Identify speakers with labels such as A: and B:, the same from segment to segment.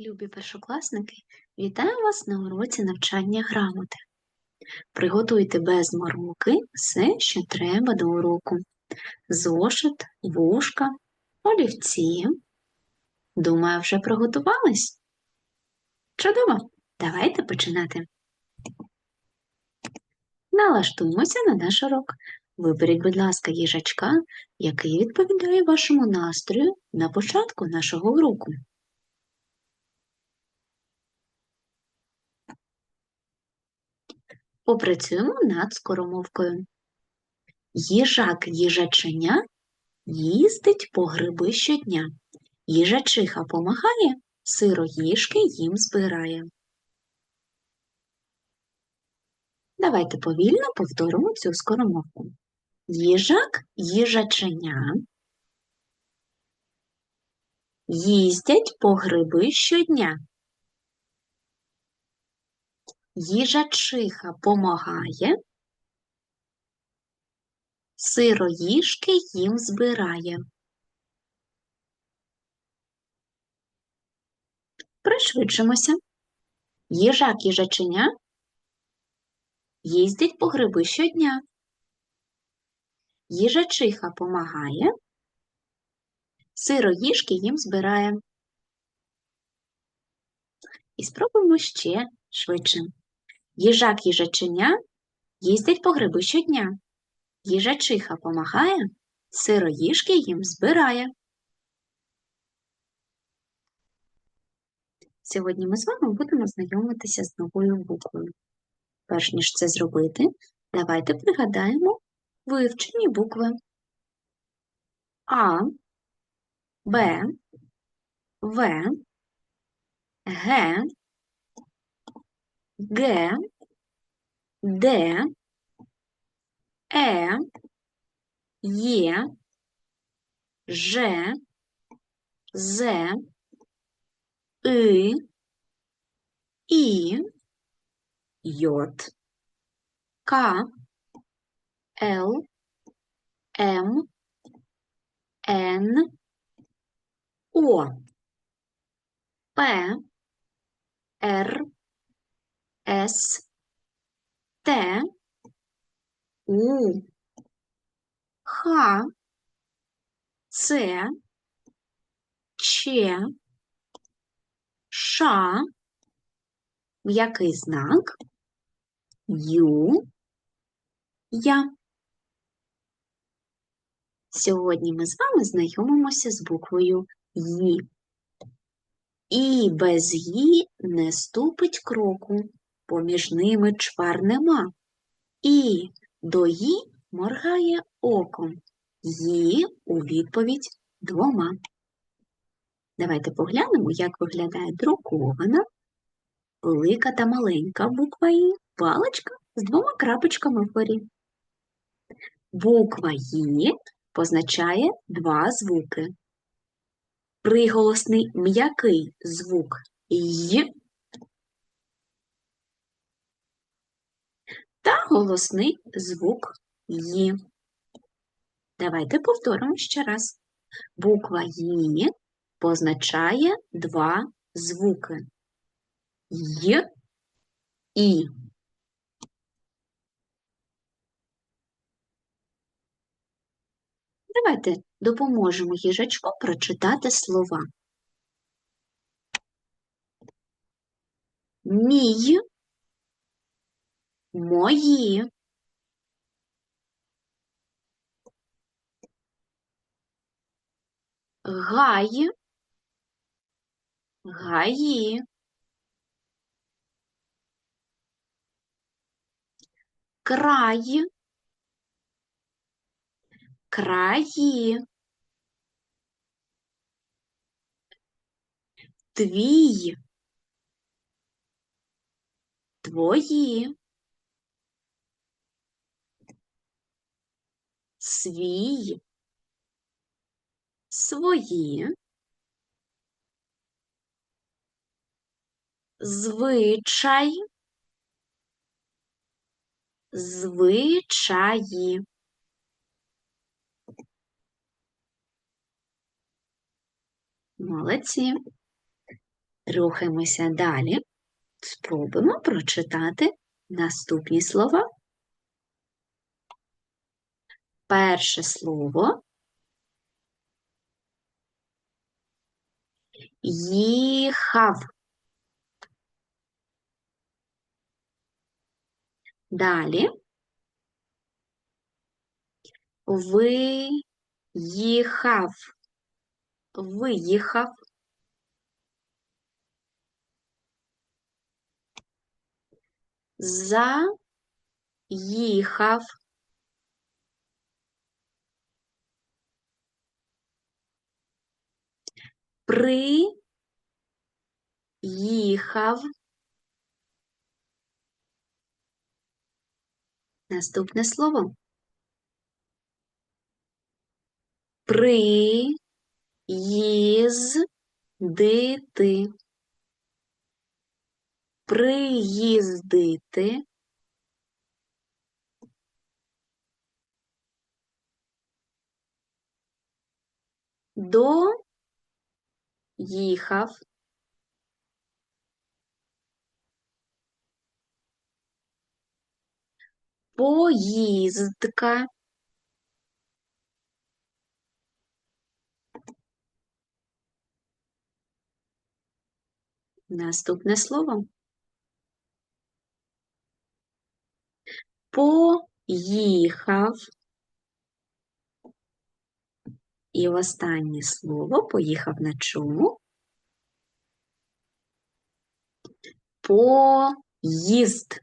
A: Любі першокласники, вітаю вас на уроці навчання грамоти. Приготуйте без мороки все, що треба до уроку. Зошит, вушка, олівці. Думаю, вже приготувались? Чудово! Давайте починати. Налаштуємося на наш урок. Виберіть, будь ласка, їжачка, який відповідає вашому настрою на початку нашого уроку. Попрацюємо над скоромовкою. Їжак їжаченя їздить по гриби щодня. Їжачиха помагає, сироїжки їм збирає. Давайте повільно повторимо цю скоромовку. Їжак їжаченя їздять по гриби щодня. Їжачиха помагає, сироїжки їм збирає. Пришвидшимося. Їжак їжаченя їздить по гриби щодня. Їжачиха помагає, сироїжки їм збирає. І спробуємо ще швидше. Їжак їжаченя їздять по гриби щодня. Їжачиха помагає, сироїжки їм збирає. Сьогодні ми з вами будемо знайомитися з новою буквою. Перш ніж це зробити, давайте пригадаємо вивчені букви А, Б, В, Г, Г, Д, Е, Є, Ж, З, И, І, Йод, К, Л, М, Н, О, П, Р, С, Т, У, Х, Ц, Ч, Ш, м'який знак, Ю, Я. Сьогодні ми з вами знайомимося з буквою Ї. І без «ї» не ступить кроку, поміж ними чвар нема. І до «ї» моргає оком, «ї» у відповідь двома. Давайте поглянемо, як виглядає друкована, велика та маленька буква «і», паличка з двома крапочками вгорі. Буква «ї» позначає два звуки. Приголосний м'який звук «й» та голосний звук «ї». Давайте повторимо ще раз. Буква «ї» позначає два звуки «й» і. Давайте допоможемо їжачку прочитати слова. Мій, мої, гай, гаї, край, краї, твій, твої, свій, свої, звичай, звичаї. Молодці. Рухаємося далі. Спробуємо прочитати наступні слова. Перше слово їхав. Далі виїхав. Виїхав. Заїхав. Приїхав. Наступне слово. Приїздити. Приїздити. До їхав. Поїздка. Наступне слово. Поїхав. І останнє слово поїхав на чому? Поїзд.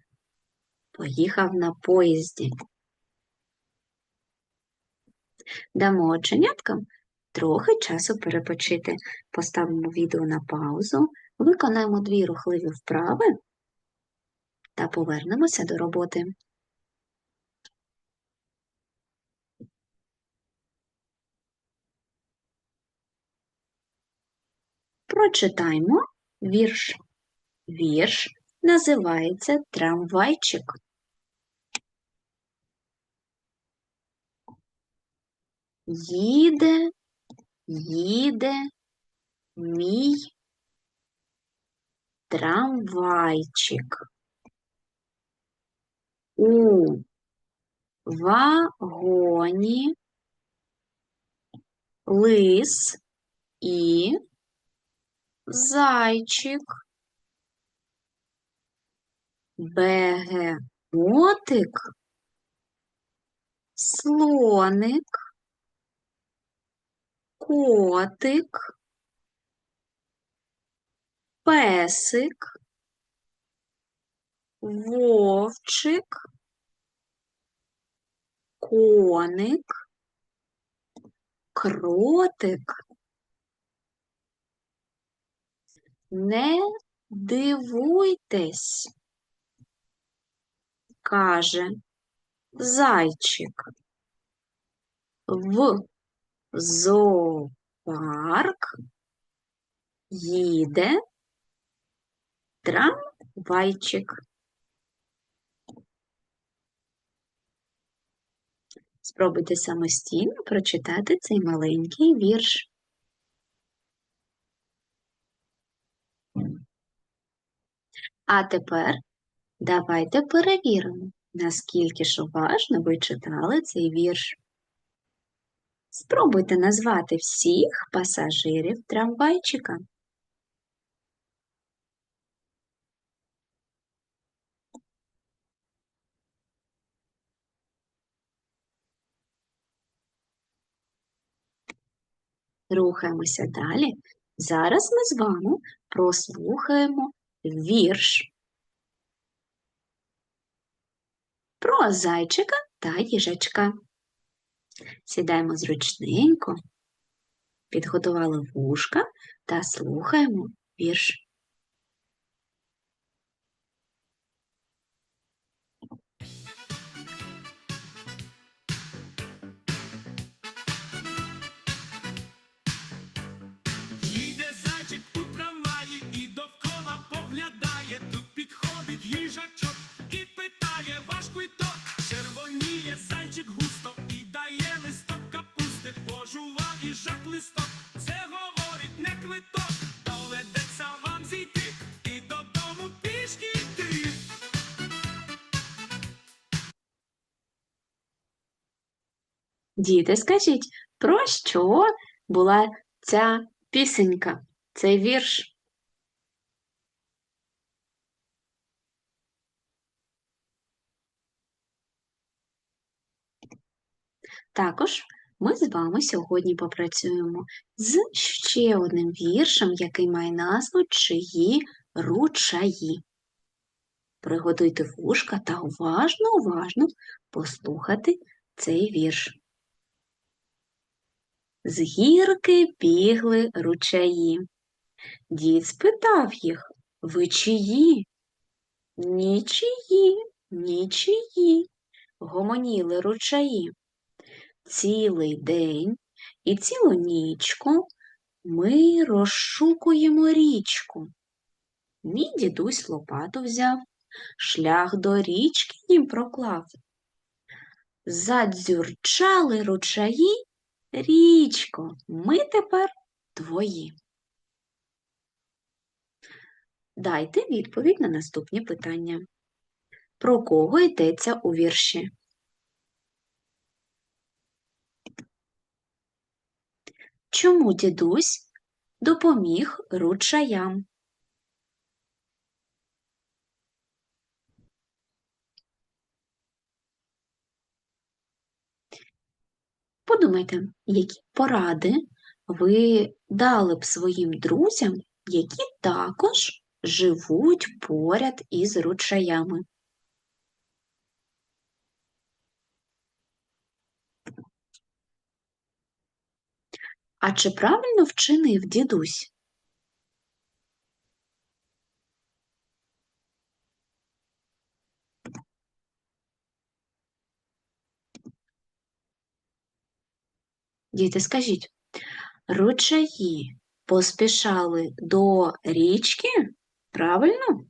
A: Поїхав на поїзді. Дамо оченяткам трохи часу перепочити. Поставимо відео на паузу, виконаємо дві рухливі вправи та повернемося до роботи. Прочитаймо вірш. Вірш називається Трамвайчик. Їде, їде мій трамвайчик. У вагоні лис і зайчик. Бегемотик, слоник, котик, песик, вовчик, коник, кротик. Не дивуйтесь, каже зайчик. В зоопарк їде трамвайчик. Спробуйте самостійно прочитати цей маленький вірш. А тепер давайте перевіримо, наскільки ж уважно ви читали цей вірш. Спробуйте назвати всіх пасажирів трамвайчика. Рухаємося далі. Зараз ми з вами прослухаємо вірш про зайчика та їжачка. Сідаємо зручненько, підготували вушка та слухаємо вірш. Діти, скажіть, про що була ця пісенька, цей вірш? Також ми з вами сьогодні попрацюємо з ще одним віршем, який має назву Чиї ручаї. Приготуйте вушка та уважно, уважно послухати цей вірш. З гірки бігли ручаї. Дід спитав їх, ви чиї? Нічиї, нічиї, гомоніли ручаї. Цілий день і цілу нічку ми розшукуємо річку. Мій дідусь лопату взяв, шлях до річки їм проклав. Задзюрчали ручаї, річко, ми тепер твої. Дайте відповідь на наступні питання. Про кого йдеться у вірші? Чому дідусь допоміг ручаям? Подумайте, які поради ви дали б своїм друзям, які також живуть поряд із ручаями? А чи правильно вчинив дідусь? Діти, скажіть, ручаї поспішали до річки? Правильно?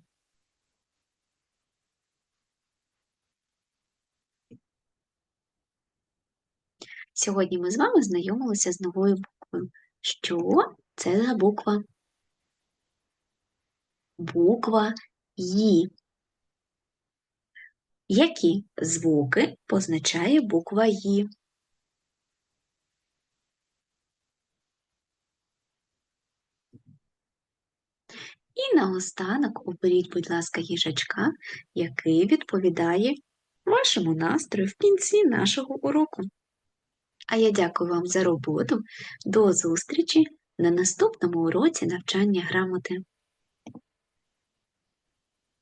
A: Сьогодні ми з вами знайомилися з новою буквою. Що це за буква? Буква «Ї». Які звуки позначає буква «Ї»? І наостанок оберіть, будь ласка, їжачка, який відповідає вашому настрою в кінці нашого уроку. А я дякую вам за роботу. До зустрічі на наступному уроці навчання грамоти.